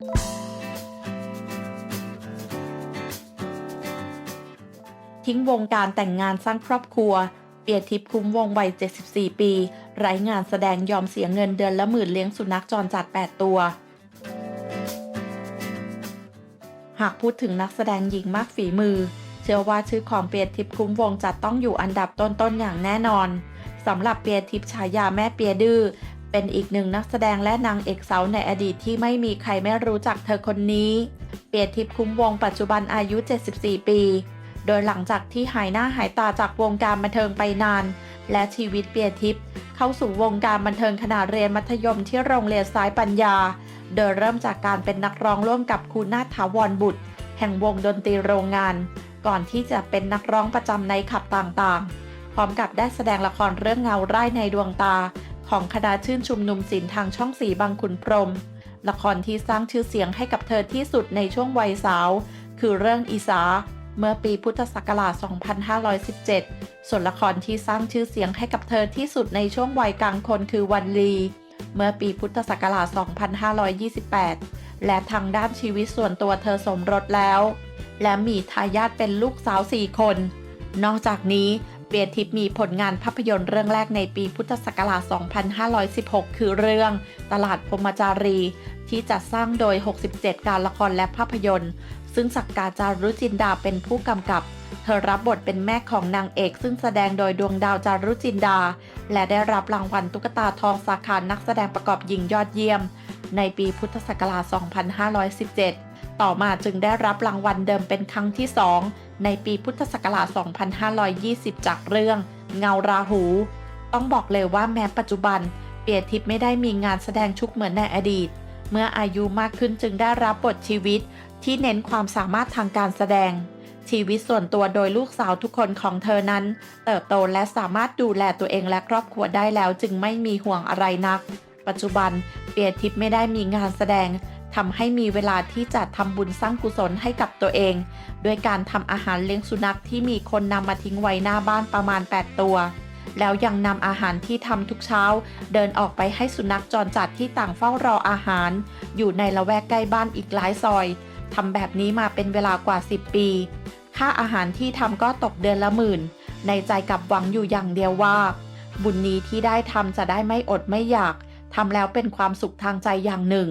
ทิ้งวงการแต่งงานสร้างครอบครัว เปียทิพย์คุ้มวงวัย 74 ปี ไร้งานแสดงยอมเสียเงินเดือนละหมื่นเลี้ยงสุนัขจรจัด 8 ตัว หากพูดถึงนักแสดงหญิงมากฝีมือ เชื่อว่าชื่อของเปียทิพย์คุ้มวงจะต้องอยู่อันดับต้นๆอย่างแน่นอนสำหรับเปียทิพย์ฉายาแม่เปียดื้อ เป็นอีกหนึ่งนักแสดงและนางเอกสาวในอดีตที่ไม่มีใครไม่รู้จักเธอคนนี้ เปียทิพย์คุ้มวงปัจจุบันอายุ 74 ปี โดยหลังจากที่หายหน้าหายตาจากวงการบันเทิงไปนาน และชีวิตเปียทิพย์เข้าสู่วงการบันเทิงขณะเรียนมัธยมที่โรงเรียนสายปัญญา โดยเริ่มจากการเป็นนักร้องร่วมกับคุณนาถาวรบุตร แห่งวงดนตรีโรงงาน ก่อนที่จะเป็นนักร้องประจำในขับต่างๆ พร้อมกับได้แสดงละครเรื่องเงาไร่ในดวงตา ของคณะชื่นชุมนุมศิลป์ทางช่องสีบางขุนพรม ละครที่สร้างชื่อเสียงให้กับเธอที่สุดในช่วงวัยสาว คือเรื่องอีสา เมื่อปีพุทธศักราช 2517 ส่วนละครที่สร้างชื่อเสียงให้กับเธอที่สุดในช่วงวัยกลางคนคือวันลี เมื่อปีพุทธศักราช 2528 และทางด้านชีวิตส่วนตัวเธอสมรสแล้ว และมีทายาทเป็นลูกสาว 4 คน นอกจากนี้ เปียทิพย์มีผลงานภาพยนตร์เรื่องแรกในปีพุทธศักราช 2516 คือเรื่องตลาดพมจารี ที่จัดสร้างโดย 67 การละครและภาพยนตร์ ซึ่งสักกาจารุจินดาเป็นผู้กำกับ เธอรับบทเป็นแม่ของนางเอกซึ่งแสดงโดยดวงดาวจารุจินดา และได้รับรางวัลตุ๊กตาทองสาขานักแสดงประกอบหญิงยอดเยี่ยม ในปีพุทธศักราช 2517 ต่อมาจึงได้รับรางวัลเดิมเป็นครั้งที่ 2 ในปีพุทธศักราช 2520 จากเรื่อง เงาราหู ต้องบอกเลยว่าแม้ปัจจุบัน เปียทิพย์ไม่ได้มีงานแสดงชุกเหมือนในอดีต เมื่ออายุมากขึ้นจึงได้รับบทชีวิต ที่เน้นความสามารถทางการแสดง ชีวิตส่วนตัวโดยลูกสาวทุกคนของเธอนั้น เติบโตและสามารถดูแลตัวเองและครอบครัวได้แล้วจึงไม่มีห่วงอะไรนัก ปัจจุบันเปียทิพย์ไม่ได้มีงานแสดง ทำให้มีเวลาที่จะทำบุญสร้างกุศลให้กับตัวเอง ด้วยการทำอาหารเลี้ยงสุนัขที่มีคนนำมาทิ้งไว้หน้าบ้านประมาณ 8 ตัว แล้วยังนำอาหารที่ทำทุกเช้า เดินออกไปให้สุนัขจรจัดที่ต่างเฝ้ารออาหาร อยู่ในละแวกใกล้บ้านอีกหลายซอยทำแบบนี้มาเป็นเวลากว่า 10 ปี ค่าอาหารที่ทำก็ตกเดือนละหมื่น ในใจกับหวังอยู่อย่างเดียวว่า บุญนี้ที่ได้ทำจะได้ไม่อดไม่อยากทำแล้วเป็นความสุขทางใจอย่างหนึ่ง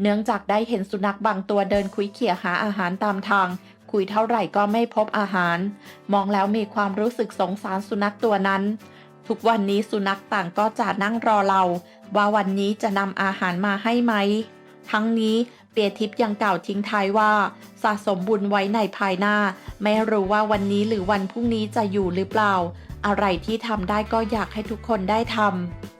เนื่องจากได้เห็นสุนัขบางตัวเดินคุยเขี่ยหาอาหารตามทาง คุยเท่าไหร่ก็ไม่พบอาหาร มองแล้วมีความรู้สึกสงสารสุนัขตัวนั้น ทุกวันนี้สุนัขต่างก็จะนั่งรอเรา ว่าวันนี้จะนำอาหารมาให้ไหม ทั้งนี้เปียทิพย์ยังกล่าวทิ้งท้ายว่า สะสมบุญไว้ในภายหน้า ไม่รู้ว่าวันนี้หรือวันพรุ่งนี้จะอยู่หรือเปล่า อะไรที่ทำได้ก็อยากให้ทุกคนได้ทำ